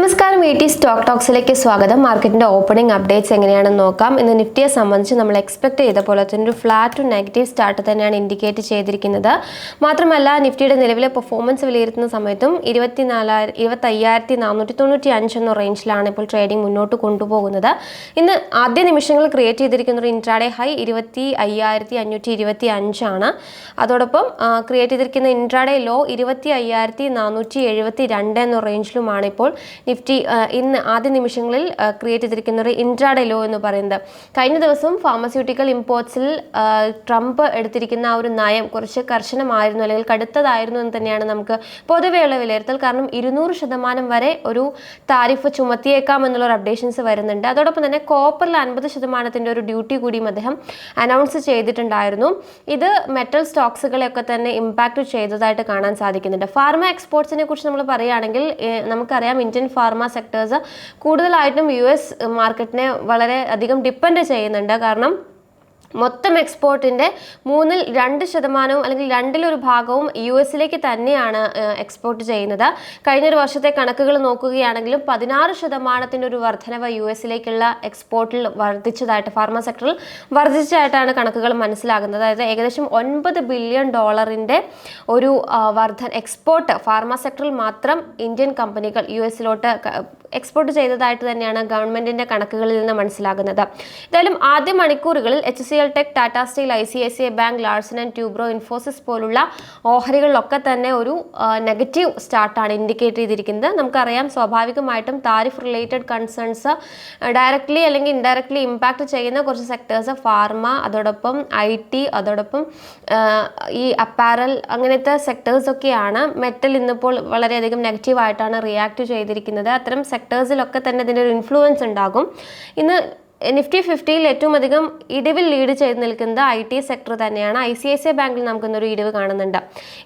നമസ്കാരം E T stock ടോക്സിലേക്ക് സ്വാഗതം. മാർക്കറ്റിന്റെ ഓപ്പണിംഗ് അപ്ഡേറ്റ്സ് എങ്ങനെയാണെന്ന് നോക്കാം. ഇന്ന് നിഫ്റ്റിയെ സംബന്ധിച്ച് നമ്മൾ എക്സ്പെക്ട് ചെയ്ത പോലെ തന്നെ ഒരു ഫ്ലാറ്റ് ടു നെഗറ്റീവ് സ്റ്റാർട്ട് തന്നെയാണ് ഇൻഡിക്കേറ്റ് ചെയ്തിരിക്കുന്നത്. മാത്രമല്ല നിഫ്റ്റിയുടെ നിലവിലെ പെർഫോമൻസ് വിലയിരുത്തുന്ന സമയത്തും ഇരുപത്തിനാലായിരം ഇരുപത്തി അയ്യായിരത്തി നാനൂറ്റി തൊണ്ണൂറ്റി അഞ്ച് എന്ന റേഞ്ചിലാണ് ഇപ്പോൾ ട്രേഡിംഗ് മുന്നോട്ട് കൊണ്ടുപോകുന്നത്. ഇന്ന് ആദ്യ നിമിഷങ്ങൾ ക്രിയേറ്റ് ചെയ്തിരിക്കുന്ന ഒരു ഇൻട്രാഡേ ഹൈ ഇരുപത്തി അയ്യായിരത്തി അഞ്ഞൂറ്റി ഇരുപത്തി അഞ്ചാണ് അതോടൊപ്പം ക്രിയേറ്റ് ചെയ്തിരിക്കുന്ന ഇൻട്രാഡേ ലോ ഇരുപത്തി അയ്യായിരത്തി നാനൂറ്റി എഴുപത്തി രണ്ട് എന്ന റേഞ്ചിലുമാണ് ഇപ്പോൾ നിഫ്റ്റി ഇന്ന് ആദ്യ നിമിഷങ്ങളിൽ ക്രിയേറ്റ് ചെയ്തിരിക്കുന്ന ഒരു ഇൻട്രാഡേ ലോ എന്ന് പറയുന്നത്. കഴിഞ്ഞ ദിവസം ഫാർമസ്യൂട്ടിക്കൽ ഇമ്പോർട്ട്സിൽ ട്രംപ് എടുത്തിരിക്കുന്ന ആ ഒരു നയം കുറച്ച് കർശനമായിരുന്നു അല്ലെങ്കിൽ കടുത്തതായിരുന്നു എന്ന് തന്നെയാണ് നമുക്ക് പൊതുവെയുള്ള വിലയിരുത്തൽ. കാരണം ഇരുന്നൂറ് ശതമാനം വരെ ഒരു താരിഫ് ചുമത്തിയേക്കാം എന്നുള്ള അപ്ഡേഷൻസ് വരുന്നുണ്ട്. അതോടൊപ്പം തന്നെ കോപ്പറിൽ അൻപത് ശതമാനത്തിന്റെ ഒരു ഡ്യൂട്ടി കൂടിയും അദ്ദേഹം അനൗൺസ് ചെയ്തിട്ടുണ്ടായിരുന്നു. ഇത് മെറ്റൽ സ്റ്റോക്സുകളെയൊക്കെ തന്നെ ഇമ്പാക്റ്റ് ചെയ്തതായിട്ട് കാണാൻ സാധിക്കുന്നുണ്ട്. ഫാർമ എക്സ്പോർട്സിനെ കുറിച്ച് നമ്മൾ പറയുകയാണെങ്കിൽ നമുക്കറിയാം ഇന്ത്യൻ ഫാർമ സെക്ടേഴ്സ് കൂടുതലായിട്ടും യു എസ് മാർക്കറ്റിനെ വളരെ അധികം ഡിപ്പെൻഡ് ചെയ്യുന്നുണ്ട്. കാരണം മൊത്തം എക്സ്പോർട്ടിന്റെ മൂന്നിൽ രണ്ട് ശതമാനവും അല്ലെങ്കിൽ രണ്ടിലൊരു ഭാഗവും യു എസിലേക്ക് തന്നെയാണ് എക്സ്പോർട്ട് ചെയ്യുന്നത്. കഴിഞ്ഞൊരു വർഷത്തെ കണക്കുകൾ നോക്കുകയാണെങ്കിലും പതിനാറ് ശതമാനത്തിന്റെ ഒരു വർധനവ് യു എസിലേക്കുള്ള എക്സ്പോർട്ടിൽ വർദ്ധിച്ചതായിട്ട് ഫാർമ സെക്ടറിൽ വർദ്ധിച്ചതായിട്ടാണ് കണക്കുകൾ മനസ്സിലാകുന്നത്. അതായത് ഏകദേശം ഒൻപത് ബില്യൺ ഡോളറിന്റെ ഒരു വർധ എക്സ്പോർട്ട് ഫാർമ സെക്ടറിൽ മാത്രം ഇന്ത്യൻ കമ്പനികൾ യു എസിലോട്ട് എക്സ്പോർട്ട് ചെയ്തതായിട്ട് തന്നെയാണ് ഗവൺമെന്റിന്റെ കണക്കുകളിൽ നിന്ന് മനസ്സിലാകുന്നത്. എന്തായാലും ആദ്യ മണിക്കൂറുകളിൽ H C L tech Tata steel I C I C I bank Larsen and Toubro Infosys പോലുള്ള ഓഹരികളിലൊക്കെ തന്നെ ഒരു നെഗറ്റീവ് സ്റ്റാർട്ടാണ് ഇൻഡിക്കേറ്റ് ചെയ്തിരിക്കുന്നത്. നമുക്കറിയാം സ്വാഭാവികമായിട്ടും താരിഫ് റിലേറ്റഡ് കൺസേൺസ് ഡയറക്ട്ലി അല്ലെങ്കിൽ ഇൻഡയറക്ട്ലി ഇമ്പാക്ട് ചെയ്യുന്ന കുറച്ച് സെക്ടേഴ്സ് ഫാർമ അതോടൊപ്പം ഐ ടി അതോടൊപ്പം ഈ അപ്പാരൽ അങ്ങനത്തെ സെക്ടേഴ്സ് ഒക്കെയാണ് മെറ്റൽ ഇന്നിപ്പോൾ വളരെയധികം നെഗറ്റീവായിട്ടാണ് റിയാക്ട് ചെയ്തിരിക്കുന്നത്. അത്തരം സെക്ടേഴ്സിലൊക്കെ തന്നെ ഇതിന്റെ ഒരു ഇൻഫ്ലുവൻസ് ഉണ്ടാകും. ഇന്ന് നിഫ്റ്റി ഫിഫ്റ്റിയിൽ ഏറ്റവും അധികം ഇടിവിൽ ലീഡ് ചെയ്ത് നിൽക്കുന്നത് ഐ ടി സെക്ടർ തന്നെയാണ്. I C I C I ബാങ്കിൽ നമുക്കിന്നൊരു ഇടിവ് കാണുന്നുണ്ട്.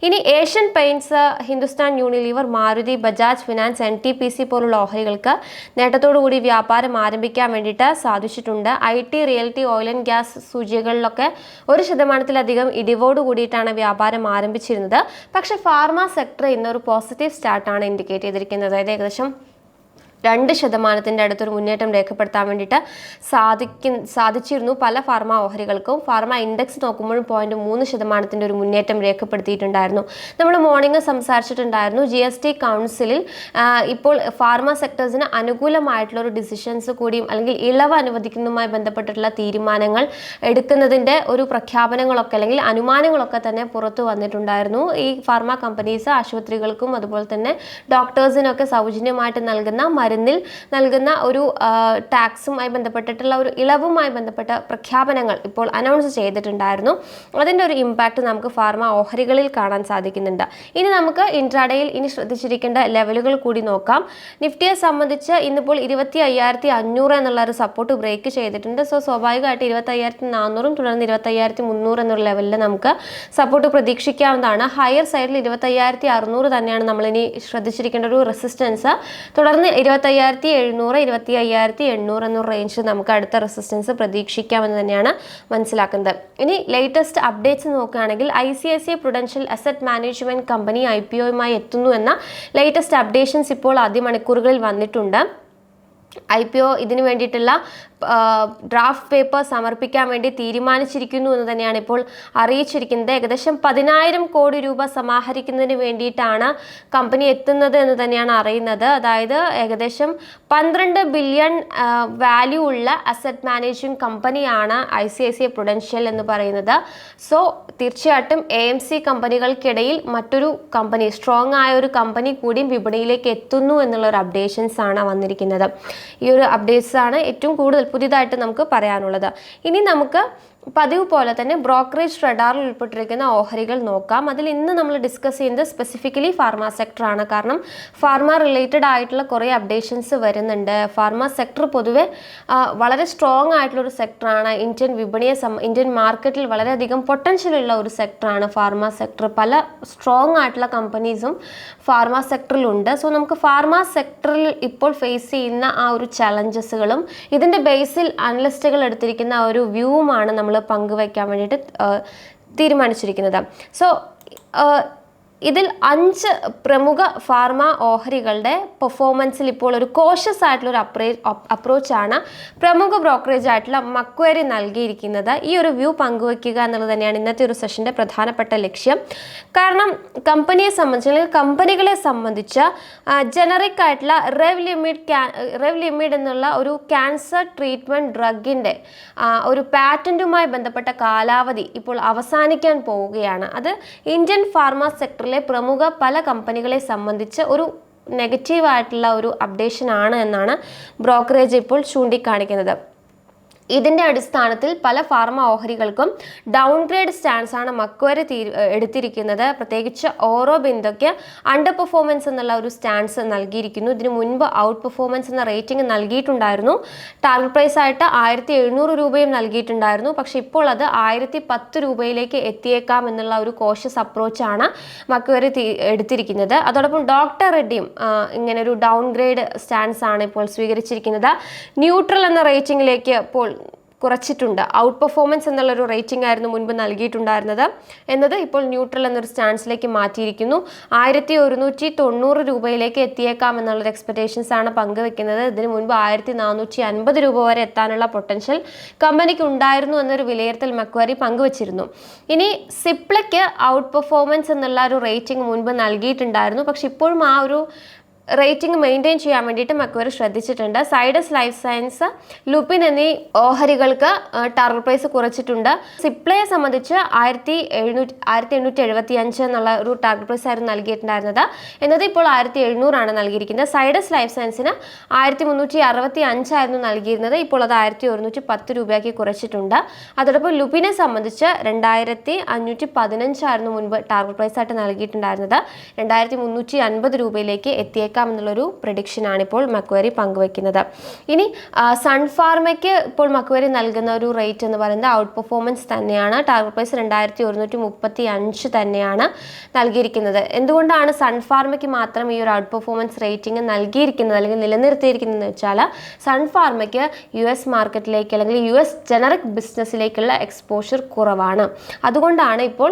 ഇനി Asian paints Hindustan Unilever Maruti Bajaj finance N T P C പോലുള്ള ഓഹരികൾക്ക് നേട്ടത്തോടുകൂടി വ്യാപാരം ആരംഭിക്കാൻ വേണ്ടിയിട്ട് സാധിച്ചിട്ടുണ്ട്. I T realty oil and gas സൂചികകളിലൊക്കെ ഒരു ശതമാനത്തിലധികം ഇടിവോട് കൂടിയിട്ടാണ് വ്യാപാരം ആരംഭിച്ചിരുന്നത്. പക്ഷേ ഫാർമ സെക്ടർ ഇന്നൊരു പോസിറ്റീവ് സ്റ്റാർട്ടാണ് ഇൻഡിക്കേറ്റ് ചെയ്തിരിക്കുന്നത്. അതായത് ഏകദേശം രണ്ട് ശതമാനത്തിന്റെ അടുത്തൊരു മുന്നേറ്റം രേഖപ്പെടുത്താൻ വേണ്ടിയിട്ട് സാധിക്കും സാധിച്ചിരുന്നു. പല ഫാർമ ഓഹരികൾക്കും ഫാർമ ഇൻഡെക്സ് നോക്കുമ്പോഴും പോയിന്റ് മൂന്ന് ശതമാനത്തിന്റെ ഒരു മുന്നേറ്റം രേഖപ്പെടുത്തിയിട്ടുണ്ടായിരുന്നു. നമ്മൾ മോർണിംഗ് സംസാരിച്ചിട്ടുണ്ടായിരുന്നു. ജി എസ് ടി കൗൺസിലിൽ ഇപ്പോൾ ഫാർമ സെക്ടേഴ്സിന് അനുകൂലമായിട്ടുള്ള ഒരു ഡിസിഷൻസ് കൂടിയും അല്ലെങ്കിൽ ഇളവ് അനുവദിക്കുന്നതുമായി ബന്ധപ്പെട്ടിട്ടുള്ള തീരുമാനങ്ങൾ എടുക്കുന്നതിന്റെ ഒരു പ്രഖ്യാപനങ്ങളൊക്കെ അല്ലെങ്കിൽ അനുമാനങ്ങളൊക്കെ തന്നെ പുറത്തു വന്നിട്ടുണ്ടായിരുന്നു. ഈ ഫാർമ കമ്പനീസ് ആശുപത്രികൾക്കും അതുപോലെ തന്നെ ഡോക്ടേഴ്സിനൊക്കെ സൗജന്യമായിട്ട് നൽകുന്ന മരുന്നിൽ നൽകുന്ന ഒരു ടാക്സുമായി ബന്ധപ്പെട്ടിട്ടുള്ള ഒരു ഇളവുമായി ബന്ധപ്പെട്ട പ്രഖ്യാപനങ്ങൾ ഇപ്പോൾ അനൗൺസ് ചെയ്തിട്ടുണ്ടായിരുന്നു. അതിന്റെ ഒരു ഇമ്പാക്റ്റ് നമുക്ക് ഫാർമ ഓഹരികളിൽ കാണാൻ സാധിക്കുന്നുണ്ട്. ഇനി നമുക്ക് ഇൻട്രാഡേയിൽ ഇനി ശ്രദ്ധിച്ചിരിക്കേണ്ട ലെവലുകൾ കൂടി നോക്കാം. നിഫ്റ്റിയെ സംബന്ധിച്ച് ഇന്നിപ്പോൾ ഇരുപത്തി അയ്യായിരത്തി അഞ്ഞൂറ് എന്നുള്ള ഒരു സപ്പോർട്ട് ബ്രേക്ക് ചെയ്തിട്ടുണ്ട്. സോ സ്വാഭാവികമായിട്ട് ഇരുപത്തി അയ്യായിരത്തി നാനൂറും തുടർന്ന് ഇരുപത്തി അയ്യായിരത്തി മുന്നൂറ് എന്നുള്ള ലെവലിൽ നമുക്ക് സപ്പോർട്ട് പ്രതീക്ഷിക്കാവുന്നതാണ്. ഹയർ സൈഡിൽ ഇരുപത്തി അയ്യായിരത്തി അറുന്നൂറ് തന്നെയാണ് നമ്മളിനി ശ്രദ്ധിച്ചിരിക്കേണ്ട ഒരു റെസിസ്റ്റൻസ് തുടർന്ന് ഇരുപത്തി അയ്യായിരത്തി എഴുന്നൂറ് ഇരുപത്തി അയ്യായിരത്തി എണ്ണൂറ് എന്ന റേഞ്ച് നമുക്ക് അടുത്ത റെസിസ്റ്റൻസ് പ്രതീക്ഷിക്കാമെന്ന് തന്നെയാണ് മനസ്സിലാക്കുന്നത്. ഇനി ലേറ്റസ്റ്റ് അപ്ഡേറ്റ്സ് നോക്കുകയാണെങ്കിൽ I C I C I prudential asset management company I P ഒയുമായി എത്തുന്നു എന്ന ലേറ്റസ്റ്റ് അപ്ഡേഷൻസ് ഇപ്പോൾ ആദ്യ മണിക്കൂറുകളിൽ വന്നിട്ടുണ്ട്. ഐ പി ഒ ഇതിനു വേണ്ടിയിട്ടുള്ള ഡ്രാഫ്റ്റ് പേപ്പർ സമർപ്പിക്കാൻ വേണ്ടി തീരുമാനിച്ചിരിക്കുന്നു എന്ന് തന്നെയാണ് ഇപ്പോൾ അറിയിച്ചിരിക്കുന്നത്. ഏകദേശം പതിനായിരം കോടി രൂപ സമാഹരിക്കുന്നതിന് വേണ്ടിയിട്ടാണ് കമ്പനി എത്തുന്നത് എന്ന് തന്നെയാണ് അറിയുന്നത്. അതായത് ഏകദേശം പന്ത്രണ്ട് ബില്യൺ വാല്യൂ ഉള്ള അസറ്റ് മാനേജിംഗ് കമ്പനിയാണ് I C I C prudential എന്ന് പറയുന്നത്. സോ തീർച്ചയായിട്ടും എ എം സി കമ്പനികൾക്കിടയിൽ മറ്റൊരു കമ്പനി സ്ട്രോങ് ആയ ഒരു കമ്പനി കൂടിയും വിപണിയിലേക്ക് എത്തുന്നു എന്നുള്ള ഒരു അപ്ഡേഷൻസ് ആണ് വന്നിരിക്കുന്നത്. ഈ ഒരു അപ്ഡേറ്റ്സ് ആണ് ഏറ്റവും കൂടുതൽ പുതിയതായിട്ട് നമുക്ക് പറയാനുള്ളത്. ഇനി നമുക്ക് പതിവ് പോലെ തന്നെ ബ്രോക്കറേജ് റഡാറിൽ ഉൾപ്പെട്ടിരിക്കുന്ന ഓഹരികൾ നോക്കാം. അതിൽ ഇന്ന് നമ്മൾ ഡിസ്കസ് ചെയ്യുന്നത് സ്പെസിഫിക്കലി ഫാർമ സെക്ടറാണ് കാരണം ഫാർമ റിലേറ്റഡ് ആയിട്ടുള്ള കുറേ അപ്ഡേഷൻസ് വരുന്നുണ്ട്. ഫാർമ സെക്ടർ പൊതുവെ വളരെ സ്ട്രോങ് ആയിട്ടുള്ള ഒരു സെക്ടറാണ് ഇന്ത്യൻ വിപണിയെ സം ഇന്ത്യൻ മാർക്കറ്റിൽ വളരെയധികം പൊട്ടൻഷ്യൽ ഉള്ള ഒരു സെക്ടറാണ് ഫാർമ സെക്ടർ പല സ്ട്രോങ് ആയിട്ടുള്ള കമ്പനീസും ഫാർമ സെക്ടറിലുണ്ട് സോ നമുക്ക് ഫാർമ സെക്ടറിൽ ഇപ്പോൾ ഫേസ് ചെയ്യുന്ന ആ ഒരു ചലഞ്ചസുകളും ഇതിന്റെ ബേസിൽ അനലിസ്റ്റുകൾ എടുത്തിരിക്കുന്ന ആ ഒരു വ്യൂവുമാണ് നമ്മൾ പങ്കുവയ്ക്കാൻ വേണ്ടിയിട്ട് തീരുമാനിച്ചിരിക്കുന്നത്. സോ ഇതിൽ അഞ്ച് പ്രമുഖ ഫാർമ ഓഹരികളുടെ പെർഫോമൻസിൽ ഇപ്പോൾ ഒരു കോഷ്യസ് ആയിട്ടുള്ള ഒരു അപ്രേ അപ്രോച്ചാണ് പ്രമുഖ ബ്രോക്കറേജ് ആയിട്ടുള്ള മക്വേരി നൽകിയിരിക്കുന്നത്. ഈ ഒരു വ്യൂ പങ്കുവയ്ക്കുക എന്നുള്ളത് തന്നെയാണ് ഇന്നത്തെ ഒരു സെഷന്റെ പ്രധാനപ്പെട്ട ലക്ഷ്യം. കാരണം കമ്പനിയെ സംബന്ധിച്ച് അല്ലെങ്കിൽ കമ്പനികളെ സംബന്ധിച്ച് ജനറിക് ആയിട്ടുള്ള റെവ് ലിമിറ്റ് റെവ് ലിമിഡ് എന്നുള്ള ഒരു ക്യാൻസർ ട്രീറ്റ്മെന്റ് ഡ്രഗിന്റെ ഒരു പാറ്റന്റുമായി ബന്ധപ്പെട്ട കാലാവധി ഇപ്പോൾ അവസാനിക്കാൻ പോവുകയാണ്. അത് ഇന്ത്യൻ ഫാർമ സെക്ടറിലെ പ്രമുഖ പല കമ്പനികളെ സംബന്ധിച്ച് ഒരു നെഗറ്റീവായിട്ടുള്ള ഒരു അപ്ഡേഷൻ ആണ് എന്നാണ് ബ്രോക്കറേജ് ഇപ്പോൾ ചൂണ്ടിക്കാണിക്കുന്നത്. ഇതിന്റെ അടിസ്ഥാനത്തിൽ പല ഫാർമ ഓഹരികൾക്കും ഡൗൺഗ്രേഡ് സ്റ്റാൻസ് ആണ് മക്വരെ തീ എടുത്തിരിക്കുന്നത്. പ്രത്യേകിച്ച് ഓരോ ബിന്ദുക്ക് അണ്ടർ പെർഫോമൻസ് എന്നുള്ള ഒരു സ്റ്റാൻസ് നൽകിയിരിക്കുന്നു. ഇതിനു മുൻപ് ഔട്ട് പെർഫോമൻസ് എന്ന റേറ്റിംഗ് നൽകിയിട്ടുണ്ടായിരുന്നു. ടാർഗറ്റ് പ്രൈസ് ആയിട്ട് ആയിരത്തി എഴുന്നൂറ് രൂപയും നൽകിയിട്ടുണ്ടായിരുന്നു. പക്ഷേ ഇപ്പോൾ അത് ആയിരത്തി പത്ത് രൂപയിലേക്ക് എത്തിയേക്കാം എന്നുള്ള ഒരു കോഷ്യസ് അപ്രോച്ചാണ് മക്വരെ എടുത്തിരിക്കുന്നത്. അതോടൊപ്പം ഡോക്ടർ റെഡ്ഡിയും ഇങ്ങനെ ഒരു ഡൗൺഗ്രേഡ് സ്റ്റാൻസ് ആണ് ഇപ്പോൾ സ്വീകരിച്ചിരിക്കുന്നത്. ന്യൂട്രൽ എന്ന റേറ്റിംഗിലേക്ക് ഇപ്പോൾ കുറച്ചിട്ടുണ്ട്. ഔട്ട് പെർഫോമൻസ് എന്നുള്ളൊരു റേറ്റിംഗ് ആയിരുന്നു മുൻപ് നൽകിയിട്ടുണ്ടായിരുന്നത്. എന്നത് ഇപ്പോൾ ന്യൂട്രൽ എന്നൊരു സ്റ്റാൻസിലേക്ക് മാറ്റിയിരിക്കുന്നു. ആയിരത്തി ഒരുന്നൂറ്റി തൊണ്ണൂറ് രൂപയിലേക്ക് എത്തിയേക്കാം എന്നുള്ളൊരു എക്സ്പെക്ടേഷൻസ് ആണ് പങ്കുവെക്കുന്നത്. ഇതിനു മുൻപ് ആയിരത്തി നാനൂറ്റി അൻപത് രൂപ വരെ എത്താനുള്ള പൊട്ടൻഷ്യൽ കമ്പനിക്ക് ഉണ്ടായിരുന്നു എന്നൊരു വിലയിരുത്തൽ മക്വാരി പങ്കുവച്ചിരുന്നു. ഇനി സിപ്ലയ്ക്ക് ഔട്ട് പെർഫോമൻസ് എന്നുള്ള ഒരു റേറ്റിംഗ് മുൻപ് നൽകിയിട്ടുണ്ടായിരുന്നു. പക്ഷെ ഇപ്പോഴും ആ ഒരു റേറ്റിംഗ് മെയിന്റെയിൻ ചെയ്യാൻ വേണ്ടിയിട്ട് മക്വറി ശ്രദ്ധിച്ചിട്ടുണ്ട്. സൈഡസ് ലൈഫ് സയൻസ് ലുപ്പിൻ എന്നീ ഓഹരികൾക്ക് ടാർഗറ്റ് പ്രൈസ് കുറച്ചിട്ടുണ്ട്. സിപ്ലയെ സംബന്ധിച്ച് ആയിരത്തി എഴുന്നൂറ്റി ആയിരത്തി എണ്ണൂറ്റി എഴുപത്തി അഞ്ച് എന്നുള്ള ഒരു ടാർഗറ്റ് പ്രൈസ് ആയിരുന്നു നൽകിയിട്ടുണ്ടായിരുന്നത്. എന്നത് ഇപ്പോൾ ആയിരത്തി എഴുന്നൂറാണ് നൽകിയിരിക്കുന്നത്. സൈഡസ് ലൈഫ് സയൻസിന് ആയിരത്തി മുന്നൂറ്റി അറുപത്തി അഞ്ചായിരുന്നു നൽകിയിരുന്നത്. ഇപ്പോൾ അത് ആയിരത്തി ഒരുന്നൂറ്റി പത്ത് രൂപയാക്കി കുറച്ചിട്ടുണ്ട്. അതോടൊപ്പം ലുപിനെ സംബന്ധിച്ച് രണ്ടായിരത്തി അഞ്ഞൂറ്റി പതിനഞ്ചായിരുന്നു മുൻപ് ടാർഗറ്റ് പ്രൈസ് ആയിട്ട് നൽകിയിട്ടുണ്ടായിരുന്നത്. രണ്ടായിരത്തി മുന്നൂറ്റി അൻപത് രൂപയിലേക്ക് എത്തിയേക്കാം എന്നുള്ളൊരു പ്രഡിക്ഷനാണ് ഇപ്പോൾ മക്വരി പങ്കുവയ്ക്കുന്നത്. ഇനി സൺഫാർമയ്ക്ക് ഇപ്പോൾ മക്വരി നൽകുന്ന ഒരു റേറ്റ് എന്ന് പറയുന്നത് ഔട്ട് പെർഫോമൻസ് തന്നെയാണ്. ടാർഗറ്റ് പ്രൈസ് രണ്ടായിരത്തി ഒരുന്നൂറ്റി മുപ്പത്തി അഞ്ച് തന്നെയാണ് നൽകിയിരിക്കുന്നത്. എന്തുകൊണ്ടാണ് സൺഫാർമയ്ക്ക് മാത്രം ഈ ഒരു ഔട്ട് പെർഫോമൻസ് റേറ്റിംഗ് നൽകിയിരിക്കുന്നത് അല്ലെങ്കിൽ നിലനിർത്തിയിരിക്കുന്നത് എന്ന് വെച്ചാൽ സൺഫാർമയ്ക്ക് യു എസ് മാർക്കറ്റിലേക്ക് അല്ലെങ്കിൽ യു എസ് ജനറിക് ബിസിനസ്സിലേക്കുള്ള എക്സ്പോഷർ കുറവാണ്. അതുകൊണ്ടാണ് ഇപ്പോൾ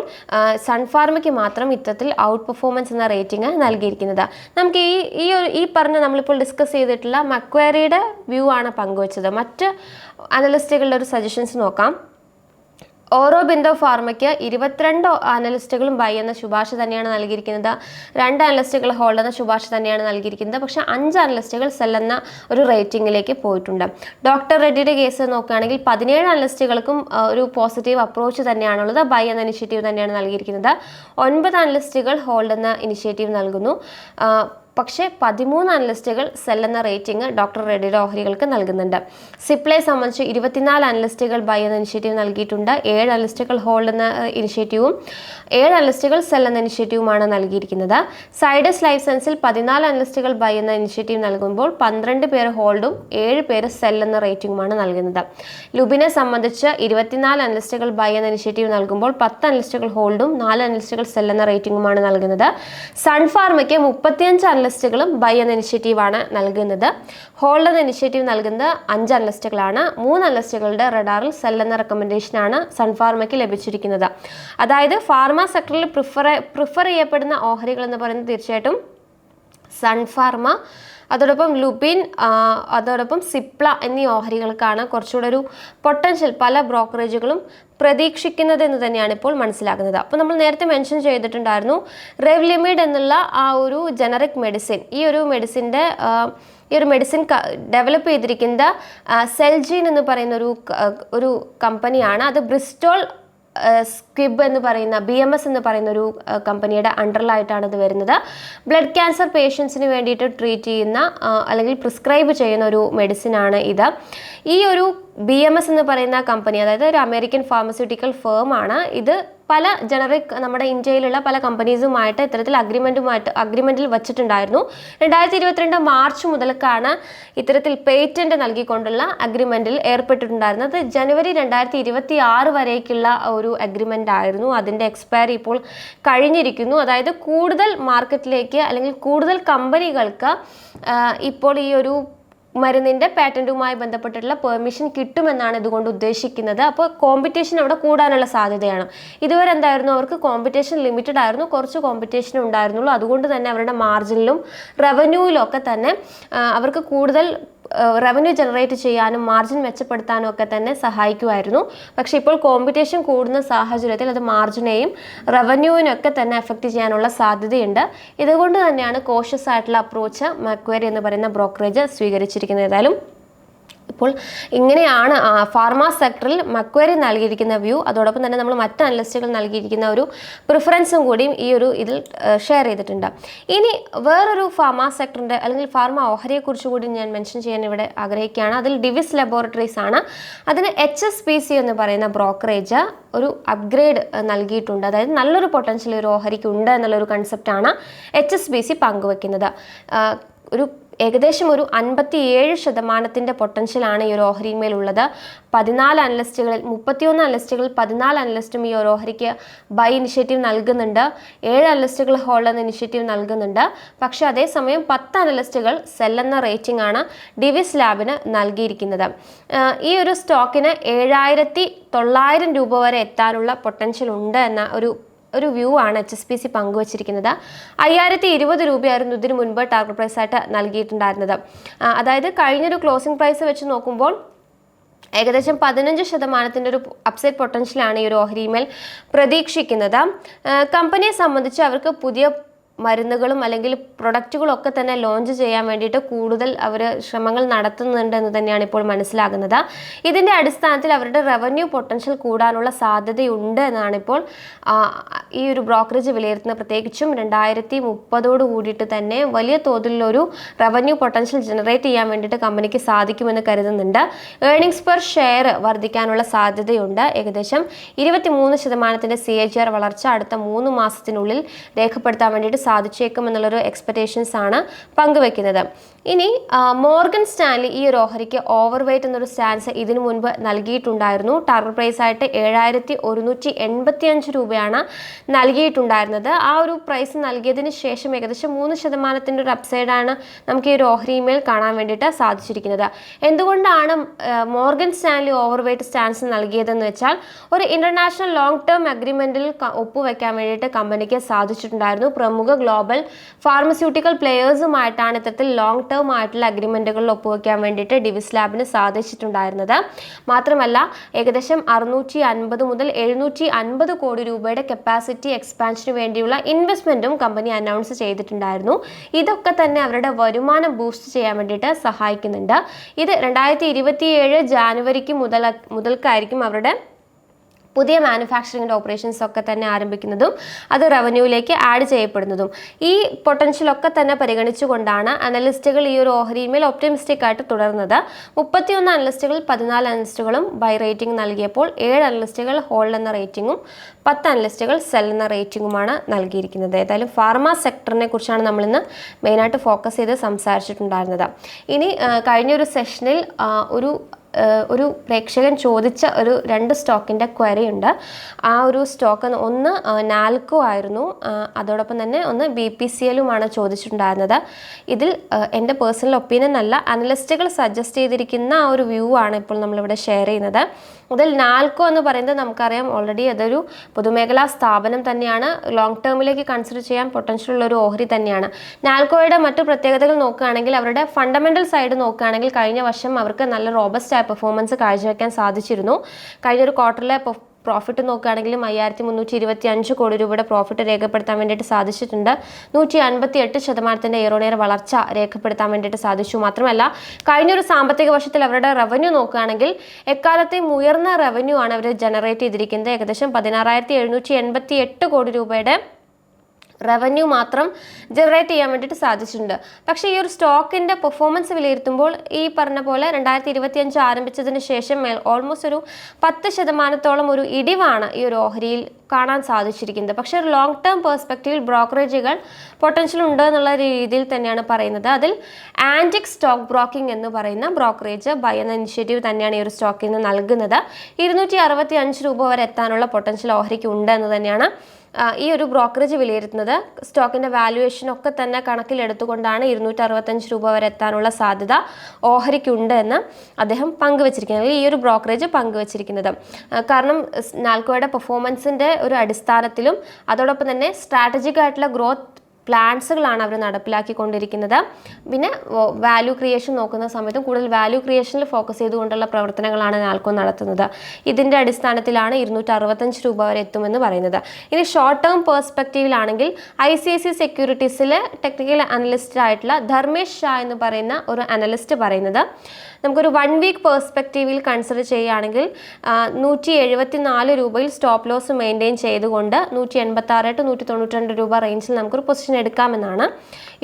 സൺഫാർമയ്ക്ക് മാത്രം ഇത്തരത്തിൽ ഔട്ട് പെർഫോമൻസ് എന്ന റേറ്റിംഗ് നൽകിയിരിക്കുന്നത്. നമുക്ക് ഈ ഈ ഈ പറഞ്ഞ നമ്മളിപ്പോൾ ഡിസ്കസ് ചെയ്തിട്ടുള്ള മക്വേറിയുടെ വ്യൂ ആണ് പങ്കുവച്ചത്. മറ്റ് അനലിസ്റ്റുകളുടെ ഒരു സജഷൻസ് നോക്കാം. ഓരോ ബിന്ദോ ഫാർമയ്ക്ക് ഇരുപത്തിരണ്ട് അനലിസ്റ്റുകളും ബൈ എന്ന ശുപാർശ തന്നെയാണ് നൽകിയിരിക്കുന്നത്. രണ്ട് അനലിസ്റ്റുകൾ ഹോൾഡ് എന്ന ശുപാർശ തന്നെയാണ് നൽകിയിരിക്കുന്നത്. പക്ഷേ അഞ്ച് അനലിസ്റ്റുകൾ സെൽ എന്ന ഒരു റേറ്റിംഗിലേക്ക് പോയിട്ടുണ്ട്. ഡോക്ടർ റെഡ്ഡിയുടെ കേസ് നോക്കുകയാണെങ്കിൽ പതിനേഴ് അനലിസ്റ്റുകൾക്കും ഒരു പോസിറ്റീവ് അപ്രോച്ച് തന്നെയാണുള്ളത്. ബൈ എന്ന ഇനിഷ്യേറ്റീവ് തന്നെയാണ് നൽകിയിരിക്കുന്നത്. ഒൻപത് അനലിസ്റ്റുകൾ ഹോൾഡ് എന്ന ഇനിഷ്യേറ്റീവ് നൽകുന്നു. പക്ഷേ പതിമൂന്ന് അനലിസ്റ്റുകൾ സെൽ എന്ന റേറ്റിംഗ് ഡോക്ടർ റെഡ്ഡിയുടെ ഓഹരികൾക്ക് നൽകുന്നുണ്ട്. സിപ്ലയെ സംബന്ധിച്ച് ഇരുപത്തിനാല് അനലിസ്റ്റുകൾ ബൈ എന്ന ഇനിഷ്യേറ്റീവ് നൽകിയിട്ടുണ്ട്. ഏഴ് അനലിസ്റ്റുകൾ ഹോൾഡ് എന്ന ഇനിഷ്യേറ്റീവും ഏഴ് അനലിസ്റ്റുകൾ സെൽ എന്ന ഇനിഷ്യേറ്റീവുമാണ് നൽകിയിരിക്കുന്നത്. സൈഡസ് ലൈഫ് സെൻസിൽ പതിനാല് അനലിസ്റ്റുകൾ ബൈ എന്ന ഇനിഷ്യേറ്റീവ് നൽകുമ്പോൾ പന്ത്രണ്ട് പേര് ഹോൾഡും ഏഴ് പേര് സെൽ എന്ന റേറ്റിംഗുമാണ് നൽകുന്നത്. ലുബിനെ സംബന്ധിച്ച് ഇരുപത്തിനാല് അനലിസ്റ്റുകൾ ബൈ എന്ന ഇനിഷ്യേറ്റീവ് നൽകുമ്പോൾ പത്ത് അനലിസ്റ്റുകൾ ഹോൾഡും നാല് അനലിസ്റ്റുകൾ സെൽ എന്ന റേറ്റിംഗുമാണ് നൽകുന്നത്. സൺഫാർമയ്ക്ക് മുപ്പത്തിയഞ്ച് അനലിസ്റ്റുകളും ബൈ എന്ന ഇനിഷ്യേറ്റീവാണ് നൽകുന്നത്. ഹോൾഡ് എന്ന ഇനിഷ്യേറ്റീവ് നൽകുന്നത് അഞ്ച് അനലിസ്റ്റുകളാണ്. മൂന്ന് അനലിസ്റ്റുകളുടെ റഡാറിൽ സെൽ എന്ന റെക്കമെൻഡേഷനാണ് സൺഫാർമയ്ക്ക് ലഭിച്ചിരിക്കുന്നത്. അതായത് ഫാർമ സെക്ടറിൽ പ്രിഫർ പ്രിഫർ ചെയ്യപ്പെടുന്ന ഓഹരികൾ എന്ന് പറയുന്നത് തീർച്ചയായിട്ടും സൺഫാർമ അതോടൊപ്പം ലുബിൻ അതോടൊപ്പം സിപ്ല എന്നീ ഓഹരികൾക്കാണ് കുറച്ചുകൂടെ ഒരു പൊട്ടൻഷ്യൽ പല ബ്രോക്കറേജുകളും പ്രതീക്ഷിക്കുന്നത് എന്ന് തന്നെയാണ് ഇപ്പോൾ മനസ്സിലാക്കുന്നത് അപ്പോൾ നമ്മൾ നേരത്തെ മെൻഷൻ ചെയ്തിട്ടുണ്ടായിരുന്നു റെവ്ലിമിഡ് എന്നുള്ള ആ ഒരു ജനറിക് മെഡിസിൻ ഈ ഒരു മെഡിസിന്റെ ഈ ഒരു മെഡിസിൻ ഡെവലപ്പ് ചെയ്തിരിക്കുന്ന സെൽജീൻ എന്ന് പറയുന്ന ഒരു ഒരു കമ്പനിയാണ്. അത് ബ്രിസ്റ്റോൾ സ്ക്വിബ് എന്ന് പറയുന്ന ബി എം എസ് എന്ന് പറയുന്ന ഒരു കമ്പനിയുടെ അണ്ടറിലായിട്ടാണ് ഇത് വരുന്നത്. ബ്ലഡ് ക്യാൻസർ പേഷ്യൻസിന് വേണ്ടിയിട്ട് ട്രീറ്റ് ചെയ്യുന്ന അല്ലെങ്കിൽ പ്രിസ്ക്രൈബ് ചെയ്യുന്ന ഒരു മെഡിസിനാണ് ഇത്. ഈ ഒരു ബി എം എസ് എന്ന് പറയുന്ന കമ്പനി അതായത് ഒരു അമേരിക്കൻ ഫാർമസ്യൂട്ടിക്കൽ ഫേം ആണ്. ഇത് പല ജനറിക് നമ്മുടെ ഇന്ത്യയിലുള്ള പല കമ്പനീസുമായിട്ട് ഇത്തരത്തിൽ അഗ്രിമെന്റുമായിട്ട് അഗ്രിമെന്റിൽ വച്ചിട്ടുണ്ടായിരുന്നു. രണ്ടായിരത്തി ഇരുപത്തിരണ്ട് മാർച്ച് മുതൽക്കാണ് ഇത്തരത്തിൽ പേറ്റന്റ് നൽകിക്കൊണ്ടുള്ള അഗ്രിമെന്റിൽ ഏർപ്പെട്ടിട്ടുണ്ടായിരുന്നത്. ജനുവരി രണ്ടായിരത്തി ഇരുപത്തി ആറ് വരേക്കുള്ള ഒരു അഗ്രിമെന്റ് ആയിരുന്നു. അതിന്റെ എക്സ്പയറി ഇപ്പോൾ കഴിഞ്ഞിരിക്കുന്നു. അതായത് കൂടുതൽ മാർക്കറ്റിലേക്ക് അല്ലെങ്കിൽ കൂടുതൽ കമ്പനികൾക്ക് ഇപ്പോൾ ഈ ഒരു മരുന്നിന്റെ പാറ്റന്റുമായി ബന്ധപ്പെട്ടിട്ടുള്ള പെർമിഷൻ കിട്ടുമെന്നാണ് ഇതുകൊണ്ട് ഉദ്ദേശിക്കുന്നത്. അപ്പോൾ കോമ്പറ്റീഷൻ അവിടെ കൂടാനുള്ള സാധ്യതയാണ്. ഇതുവരെ എന്തായിരുന്നു? അവർക്ക് കോമ്പറ്റീഷൻ ലിമിറ്റഡ് ആയിരുന്നു. കുറച്ച് കോമ്പറ്റീഷൻ ഉണ്ടായിരുന്നുള്ളൂ. അതുകൊണ്ട് തന്നെ അവരുടെ മാർജിനിലും റവന്യൂവിലും ഒക്കെ തന്നെ അവർക്ക് കൂടുതൽ റവന്യൂ ജനറേറ്റ് ചെയ്യാനും മാർജിൻ മെച്ചപ്പെടുത്താനും ഒക്കെ തന്നെ സഹായിക്കുമായിരുന്നു. പക്ഷേ ഇപ്പോൾ കോമ്പറ്റീഷൻ കൂടുന്ന സാഹചര്യത്തിൽ അത് മാർജിനെയും റവന്യൂവിനൊക്കെ തന്നെ എഫക്റ്റ് ചെയ്യാനുള്ള സാധ്യതയുണ്ട്. ഇതുകൊണ്ട് തന്നെയാണ് കോഷ്യസ് ആയിട്ടുള്ള അപ്രോച്ച് മക്വേരി എന്ന് പറയുന്ന ബ്രോക്കറേജ് സ്വീകരിച്ചിരിക്കുന്നത്. ഏതായാലും ഇപ്പോൾ ഇങ്ങനെയാണ് ഫാർമ സെക്ടറിൽ മക്വേരി നൽകിയിരിക്കുന്ന വ്യൂ അതോടൊപ്പം തന്നെ നമ്മൾ മറ്റ് അനലിസ്റ്റുകൾ നൽകിയിരിക്കുന്ന ഒരു പ്രിഫറൻസും കൂടിയും ഈ ഒരു ഇതിൽ ഷെയർ ചെയ്തിട്ടുണ്ട്. ഇനി വേറൊരു ഫാർമ സെക്ടറിന്റെ അല്ലെങ്കിൽ ഫാർമ ഓഹരിയെക്കുറിച്ച് കൂടി ഞാൻ മെൻഷൻ ചെയ്യാൻ ഇവിടെ ആഗ്രഹിക്കുകയാണ്. അതിൽ ഡിവിസ് ലബോറട്ടറീസ് ആണ്. അതിന് എച്ച് എസ് പി സി എന്ന് പറയുന്ന ബ്രോക്കറേജ് ഒരു അപ്ഗ്രേഡ് നൽകിയിട്ടുണ്ട്. അതായത് നല്ലൊരു പൊട്ടൻഷ്യൽ ഒരു ഓഹരിക്ക് ഉണ്ട് എന്നുള്ളൊരു കൺസെപ്റ്റാണ് എച്ച് എസ് ബി സി പങ്കുവെക്കുന്നത്. ഒരു ഏകദേശം ഒരു അൻപത്തിയേഴ് ശതമാനത്തിന്റെ പൊട്ടൻഷ്യലാണ് ഈ ഒരു ഓഹരിമേലുള്ളത് പതിനാല് അനലിസ്റ്റുകളിൽ മുപ്പത്തിയൊന്ന് അനലിസ്റ്റുകളിൽ പതിനാല് അനലിസ്റ്റും ഈ ഒരു ഓഹരിക്ക് ബൈ ഇനിഷ്യേറ്റീവ് നൽകുന്നുണ്ട്. ഏഴ് അനലിസ്റ്റുകൾ ഹോൾഡ് എന്ന ഇനിഷ്യേറ്റീവ് നൽകുന്നുണ്ട്. പക്ഷേ അതേസമയം പത്ത് അനലിസ്റ്റുകൾ സെൽ എന്ന റേറ്റിംഗ് ആണ് ഡിവിസ് ലാബിന് നൽകിയിരിക്കുന്നത്. ഈ ഒരു സ്റ്റോക്കിന് ഏഴായിരത്തി തൊള്ളായിരം രൂപ വരെ എത്താനുള്ള പൊട്ടൻഷ്യൽ ഉണ്ട് എന്ന ഒരു ഒരു വ്യൂ ആണ് എച്ച് എസ് പി സി പങ്കുവച്ചിരിക്കുന്നത്. അയ്യായിരത്തി ഇരുപത് രൂപയായിരുന്നു ഇതിനു മുൻപ് ടാർഗറ്റ് പ്രൈസ് ആയിട്ട് നൽകിയിട്ടുണ്ടായിരുന്നത്. അതായത് കഴിഞ്ഞൊരു ക്ലോസിംഗ് പ്രൈസ് വെച്ച് നോക്കുമ്പോൾ ഏകദേശം പതിനഞ്ച് ശതമാനത്തിന്റെ ഒരു അപ്സൈഡ് പൊട്ടൻഷ്യലാണ് ഈ ഒരു ഓഹരിമേൽ പ്രതീക്ഷിക്കുന്നത്. കമ്പനിയെ സംബന്ധിച്ച് അവർക്ക് പുതിയ മരുന്നുകളും അല്ലെങ്കിൽ പ്രൊഡക്റ്റുകളും ഒക്കെ തന്നെ ലോഞ്ച് ചെയ്യാൻ വേണ്ടിയിട്ട് കൂടുതൽ അവർ ശ്രമങ്ങൾ നടത്തുന്നുണ്ട് എന്ന് തന്നെയാണ് ഇപ്പോൾ മനസ്സിലാകുന്നത്. ഇതിന്റെ അടിസ്ഥാനത്തിൽ അവരുടെ റവന്യൂ പൊട്ടൻഷ്യൽ കൂടാനുള്ള സാധ്യതയുണ്ട് എന്നാണ് ഇപ്പോൾ ഈ ഒരു ബ്രോക്കറേജ് വിലയിരുത്തുന്നത്. പ്രത്യേകിച്ചും രണ്ടായിരത്തി മുപ്പതോട് കൂടിയിട്ട് തന്നെ വലിയ തോതിലൊരു റവന്യൂ പൊട്ടൻഷ്യൽ ജനറേറ്റ് ചെയ്യാൻ വേണ്ടിയിട്ട് കമ്പനിക്ക് സാധിക്കുമെന്ന് കരുതുന്നുണ്ട്. ഏർണിങ്സ് പെർ ഷെയർ വർദ്ധിക്കാനുള്ള സാധ്യതയുണ്ട്. ഏകദേശം ഇരുപത്തിമൂന്ന് ശതമാനത്തിന്റെ സി എച്ച് ആർ വളർച്ച അടുത്ത മൂന്ന് മാസത്തിനുള്ളിൽ രേഖപ്പെടുത്താൻ വേണ്ടിയിട്ട് സാധിച്ചേക്കും എന്നുള്ളൊരു എക്സ്പെക്റ്റേഷൻസ് ആണ് പങ്കുവെക്കുന്നത്. ഇനി മോർഗൻ സ്റ്റാൻലി ഈ ഒരു ഓഹരിക്ക് ഓവർ വെയ്റ്റ് എന്നൊരു സ്റ്റാൻസ് ഇതിനു മുൻപ് നൽകിയിട്ടുണ്ടായിരുന്നു. ടാർഗറ്റ് പ്രൈസ് ആയിട്ട് ഏഴായിരത്തി ഒരുന്നൂറ്റി എൺപത്തി അഞ്ച് രൂപയാണ് നൽകിയിട്ടുണ്ടായിരുന്നത്. ആ ഒരു പ്രൈസ് നൽകിയതിന് ശേഷം ഏകദേശം മൂന്ന് ശതമാനത്തിന്റെ ഒരു അപ്സൈഡാണ് നമുക്ക് ഈ ഒരു ഓഹരിമേൽ കാണാൻ വേണ്ടിയിട്ട് സാധിച്ചിരിക്കുന്നത്. എന്തുകൊണ്ടാണ് Morgan Stanley overweight stance നൽകിയതെന്ന് വെച്ചാൽ ഒരു ഇന്റർനാഷണൽ ലോങ് ടേം അഗ്രിമെന്റിൽ ഒപ്പുവെക്കാൻ വേണ്ടിയിട്ട് കമ്പനിക്ക് സാധിച്ചിട്ടുണ്ടായിരുന്നു. പ്രമുഖ ഗ്ലോബൽ ഫാർമസ്യൂട്ടിക്കൽ പ്ലെയേഴ്സുമായിട്ടാണ് ഇത്തരത്തിൽ ലോങ് ടേം ആയിട്ടുള്ള അഗ്രിമെന്റുകളിൽ ഒപ്പുവെക്കാൻ വേണ്ടിയിട്ട് ഡിവിസ് ലാബിന് സാധിച്ചിട്ടുണ്ടായിരുന്നത്. മാത്രമല്ല ഏകദേശം അറുന്നൂറ്റി അൻപത് മുതൽ എഴുന്നൂറ്റി അൻപത് കോടി രൂപയുടെ കപ്പാസിറ്റി എക്സ്പാൻഷന് വേണ്ടിയുള്ള ഇൻവെസ്റ്റ്മെന്റും കമ്പനി അനൗൺസ് ചെയ്തിട്ടുണ്ടായിരുന്നു. ഇതൊക്കെ തന്നെ അവരുടെ വരുമാനം ബൂസ്റ്റ് ചെയ്യാൻ വേണ്ടിയിട്ട് സഹായിക്കുന്നുണ്ട്. ഇത് രണ്ടായിരത്തി ഇരുപത്തിയേഴ് ജാനുവരിക്ക് മുതൽ മുതൽക്കായിരിക്കും അവരുടെ പുതിയ മാനുഫാക്ചറിങ്ങിന്റെ ഓപ്പറേഷൻസ് ഒക്കെ തന്നെ ആരംഭിക്കുന്നതും അത് റവന്യൂവിലേക്ക് ആഡ് ചെയ്യപ്പെടുന്നതും. ഈ പൊട്ടൻഷ്യലൊക്കെ തന്നെ പരിഗണിച്ചുകൊണ്ടാണ് അനലിസ്റ്റുകൾ ഈ ഒരു ഓഹരിമേൽ ഒപ്റ്റിമിസ്റ്റിക് ആയിട്ട് തുടർന്നത്. മുപ്പത്തിയൊന്ന് അനലിസ്റ്റുകൾ പതിനാല് അനലിസ്റ്റുകളും ബൈ റേറ്റിംഗ് നൽകിയപ്പോൾ ഏഴ് അനലിസ്റ്റുകൾ ഹോൾഡ് എന്ന റേറ്റിംഗും പത്ത് അനലിസ്റ്റുകൾ സെൽ എന്ന റേറ്റിംഗുമാണ് നൽകിയിരിക്കുന്നത്. ഏതായാലും ഫാർമ സെക്ടറിനെ കുറിച്ചാണ് നമ്മളിന്ന് മെയിനായിട്ട് ഫോക്കസ് ചെയ്ത് സംസാരിച്ചിട്ടുണ്ടായിരുന്നത്. ഇനി കഴിഞ്ഞ കഴിഞ്ഞൊരു സെഷനിൽ ഒരു ഒരു പ്രേക്ഷകൻ ചോദിച്ച ഒരു രണ്ട് സ്റ്റോക്കിന്റെ ക്വയറി ഉണ്ട്. ആ ഒരു സ്റ്റോക്ക് ഒന്ന് നാൽക്കോ ആയിരുന്നു. അതോടൊപ്പം തന്നെ ഒന്ന് ബി പി സി എല്ലുമാണ് ചോദിച്ചിട്ടുണ്ടായിരുന്നത്. ഇതിൽ എന്റെ പേഴ്സണൽ ഒപ്പീനിയൻ അല്ല അനലിസ്റ്റുകൾ സജസ്റ്റ് ചെയ്തിരിക്കുന്ന ആ ഒരു വ്യൂ ആണ് ഇപ്പോൾ നമ്മളിവിടെ ഷെയർ ചെയ്യുന്നത്. അതിൽ നാൽക്കോ എന്ന് പറയുന്നത് നമുക്കറിയാം ഓൾറെഡി അതൊരു പൊതുമേഖലാ സ്ഥാപനം തന്നെയാണ്. ലോങ് ടേമിലേക്ക് കൺസിഡർ ചെയ്യാൻ പൊട്ടൻഷ്യൽ ഉള്ള ഒരു ഓഹരി തന്നെയാണ്. നാൽക്കോയുടെ മറ്റു പ്രത്യേകതകൾ നോക്കുകയാണെങ്കിൽ അവരുടെ ഫണ്ടമെന്റൽ സൈഡ് നോക്കുകയാണെങ്കിൽ കഴിഞ്ഞ വർഷം അവർക്ക് നല്ല റോബസ്റ്റായ പെർഫോമൻസ് കാഴ്ചവെക്കാൻ സാധിച്ചിരുന്നു. കഴിഞ്ഞൊരു ക്വാർട്ടറിലെ പ്രോഫിറ്റ് നോക്കുകയാണെങ്കിലും അയ്യായിരത്തി മുന്നൂറ്റി ഇരുപത്തി അഞ്ച് കോടി രൂപയുടെ പ്രോഫിറ്റ് രേഖപ്പെടുത്താൻ വേണ്ടിയിട്ട് സാധിച്ചിട്ടുണ്ട്. നൂറ്റി അൻപത്തി എട്ട് ശതമാനത്തിന്റെ ഇയറോണിയർ വളർച്ച രേഖപ്പെടുത്താൻ വേണ്ടിയിട്ട് സാധിച്ചു. മാത്രമല്ല കഴിഞ്ഞൊരു സാമ്പത്തിക വർഷത്തിൽ അവരുടെ റവന്യൂ നോക്കുകയാണെങ്കിൽ എക്കാലത്തെയും ഉയർന്ന റവന്യൂ ആണ് അവർ ജനറേറ്റ് ചെയ്തിരിക്കുന്നത്. ഏകദേശം പതിനാറായിരത്തി എഴുന്നൂറ്റി എൺപത്തി എട്ട് കോടി രൂപയുടെ റവന്യൂ മാത്രം ജനറേറ്റ് ചെയ്യാൻ വേണ്ടിയിട്ട് സാധിച്ചിട്ടുണ്ട്. പക്ഷേ ഈ ഒരു സ്റ്റോക്കിന്റെ പെർഫോമൻസ് വിലയിരുത്തുമ്പോൾ ഈ പറഞ്ഞ പോലെ രണ്ടായിരത്തി ഇരുപത്തി അഞ്ച് ആരംഭിച്ചതിന് ശേഷം ഓൾമോസ്റ്റ് ഒരു പത്ത് ശതമാനത്തോളം ഒരു ഇടിവാണ് ഈ ഒരു ഓഹരിയിൽ കാണാൻ സാധിച്ചിരിക്കുന്നത്. പക്ഷേ ഒരു ലോങ് ടേം പെർസ്പെക്റ്റീവിൽ ബ്രോക്കറേജുകൾ പൊട്ടൻഷ്യൽ ഉണ്ട് എന്നുള്ള രീതിയിൽ തന്നെയാണ് പറയുന്നത്. അതിൽ ആന്റിക് സ്റ്റോക്ക് ബ്രോക്കിംഗ് എന്ന് പറയുന്ന ബ്രോക്കറേജ് ബൈ എന്ന ഇനിഷ്യേറ്റീവ് തന്നെയാണ് ഈ ഒരു സ്റ്റോക്കിൽ നിന്ന് നൽകുന്നത്. ഇരുന്നൂറ്റി രൂപ വരെ എത്താനുള്ള പൊട്ടൻഷ്യൽ ഓഹരിക്ക് ഉണ്ട് എന്ന് തന്നെയാണ് ഈ ഒരു ബ്രോക്കറേജ് വിലയിരുത്തുന്നത് സ്റ്റോക്കിന്റെ വാല്യുവേഷൻ ഒക്കെ തന്നെ കണക്കിലെടുത്തുകൊണ്ടാണ് ഇരുന്നൂറ്റി അറുപത്തഞ്ച് രൂപ വരെ എത്താനുള്ള സാധ്യത ഓഹരിക്കുണ്ട് എന്ന് അദ്ദേഹം പങ്കുവച്ചിരിക്കുന്നത് ഈ ഒരു ബ്രോക്കറേജ് പങ്കുവച്ചിരിക്കുന്നത്. കാരണം നാൽക്കോയുടെ പെർഫോമൻസിന്റെ ഒരു അടിസ്ഥാനത്തിലും അതോടൊപ്പം തന്നെ സ്ട്രാറ്റജിക് ആയിട്ടുള്ള ഗ്രോത്ത് പ്ലാൻസുകളാണ് അവർ നടപ്പിലാക്കിക്കൊണ്ടിരിക്കുന്നത്. പിന്നെ വാല്യൂ ക്രിയേഷൻ നോക്കുന്ന സമയത്തും കൂടുതൽ വാല്യൂ ക്രിയേഷനിൽ ഫോക്കസ് ചെയ്തുകൊണ്ടുള്ള പ്രവർത്തനങ്ങളാണ് നാൽക്കോ നടത്തുന്നത്. ഇതിന്റെ അടിസ്ഥാനത്തിലാണ് ഇരുന്നൂറ്റി അറുപത്തഞ്ച് രൂപ വരെ എത്തുമെന്ന് പറയുന്നത്. ഇനി ഷോർട്ട് ടേം പേഴ്സ്പെക്റ്റീവിലാണെങ്കിൽ ഐ സി ഐ സി സെക്യൂരിറ്റീസിലെ ടെക്നിക്കൽ അനലിസ്റ്റ് ആയിട്ടുള്ള ധർമ്മേഷ് ഷാ എന്ന് പറയുന്ന ഒരു അനലിസ്റ്റ് പറയുന്നത്. നമുക്കൊരു വൺ വീക്ക് പേഴ്സ്പെക്റ്റീവിൽ കൺസിഡർ ചെയ്യുകയാണെങ്കിൽ നൂറ്റി എഴുപത്തി നാല് രൂപയിൽ സ്റ്റോപ്പ് ലോസ് മെയിന്റെയിൻ ചെയ്തുകൊണ്ട് നൂറ്റി എൺപത്തി ആറ് ടു നൂറ്റി തൊണ്ണൂറ്റി രൂപ റേഞ്ചിൽ നമുക്കൊരു പൊസിഷൻ എടുക്കാമെന്നാണ്.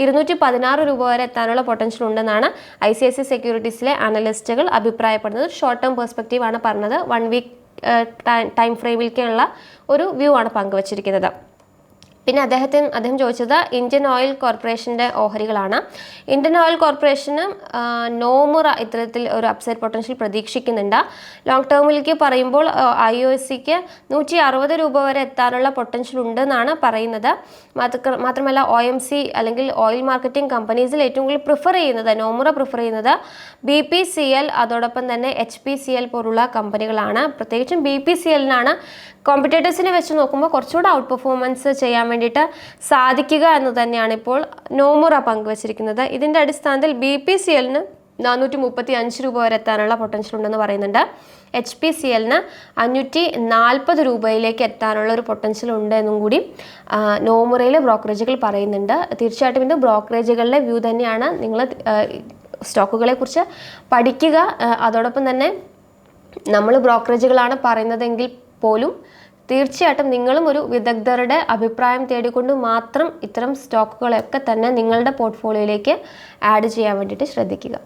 ഇരുന്നൂറ്റി പതിനാറ് രൂപ വരെ എത്താനുള്ള പൊട്ടൻഷ്യൽ ഉണ്ടെന്നാണ് ഐ സി ഐ സി സെക്യൂരിറ്റീസിലെ അനലിസ്റ്റുകൾ അഭിപ്രായപ്പെടുന്നത്. ഷോർട്ട് ടേം പെർസ്പെക്റ്റീവാണ് പറഞ്ഞത്. വൺ വീക്ക് ടൈം ഫ്രെയിമിലേക്കുള്ള ഒരു വ്യൂ ആണ് പങ്കുവച്ചിരിക്കുന്നത്. പിന്നെ അദ്ദേഹത്തിന് അദ്ദേഹം ചോദിച്ചത് ഇന്ത്യൻ ഓയിൽ കോർപ്പറേഷന്റെ ഓഹരികളാണ്. ഇന്ത്യൻ ഓയിൽ കോർപ്പറേഷന് നോമുറ ഇത്തരത്തിൽ ഒരു അപ്സൈഡ് പൊട്ടൻഷ്യൽ പ്രതീക്ഷിക്കുന്നുണ്ട്. ലോങ് ടേമിലേക്ക് പറയുമ്പോൾ ഐ ഒ സിക്ക് നൂറ്റി അറുപത് രൂപ വരെ എത്താനുള്ള പൊട്ടൻഷ്യൽ ഉണ്ടെന്നാണ് പറയുന്നത്. മാത്രമല്ല ഒ എം സി അല്ലെങ്കിൽ ഓയിൽ മാർക്കറ്റിംഗ് കമ്പനീസിൽ ഏറ്റവും കൂടുതൽ പ്രിഫർ ചെയ്യുന്നത് നോമുറ പ്രിഫർ ചെയ്യുന്നത് ബി പി സി എൽ അതോടൊപ്പം തന്നെ എച്ച് പി സി എൽ പോലുള്ള കമ്പനികളാണ്. പ്രത്യേകിച്ചും ബി പി സി എല്ലിനാണ് കോമ്പറ്റേറ്റേഴ്സിനെ വെച്ച് നോക്കുമ്പോൾ കുറച്ചുകൂടെ ഔട്ട് പെർഫോമൻസ് ചെയ്യാൻ വേണ്ടിയിട്ട് സാധിക്കുക എന്ന് തന്നെയാണ് ഇപ്പോൾ നോമുറ പങ്കുവച്ചിരിക്കുന്നത്. ഇതിന്റെ അടിസ്ഥാനത്തിൽ ബി പി സി എല്ലിന് നാനൂറ്റി മുപ്പത്തി അഞ്ച് രൂപ വരെ എത്താനുള്ള പൊട്ടൻഷ്യൽ ഉണ്ടെന്ന് പറയുന്നുണ്ട്. എച്ച് പി സി എല്ലിന് അഞ്ഞൂറ്റി നാൽപ്പത് രൂപയിലേക്ക് എത്താനുള്ള ഒരു പൊട്ടൻഷ്യൽ ഉണ്ട് എന്നും കൂടി നോമുറയിലെ ബ്രോക്കറേജുകൾ പറയുന്നുണ്ട്. തീർച്ചയായിട്ടും ഇത് ബ്രോക്കറേജുകളുടെ വ്യൂ തന്നെയാണ്. നിങ്ങൾ സ്റ്റോക്കുകളെ കുറിച്ച് പഠിക്കുക. അതോടൊപ്പം തന്നെ നമ്മൾ ബ്രോക്കറേജുകളാണ് പറയുന്നതെങ്കിൽ പോലും തീർച്ചയായിട്ടും നിങ്ങളും ഒരു വിദഗ്ധരുടെ അഭിപ്രായം തേടിക്കൊണ്ട് മാത്രം ഇത്തരം സ്റ്റോക്കുകളൊക്കെ തന്നെ നിങ്ങളുടെ പോർട്ട്ഫോളിയോയിലേക്ക് ആഡ് ചെയ്യാൻ വേണ്ടിയിട്ട് ശ്രദ്ധിക്കുക.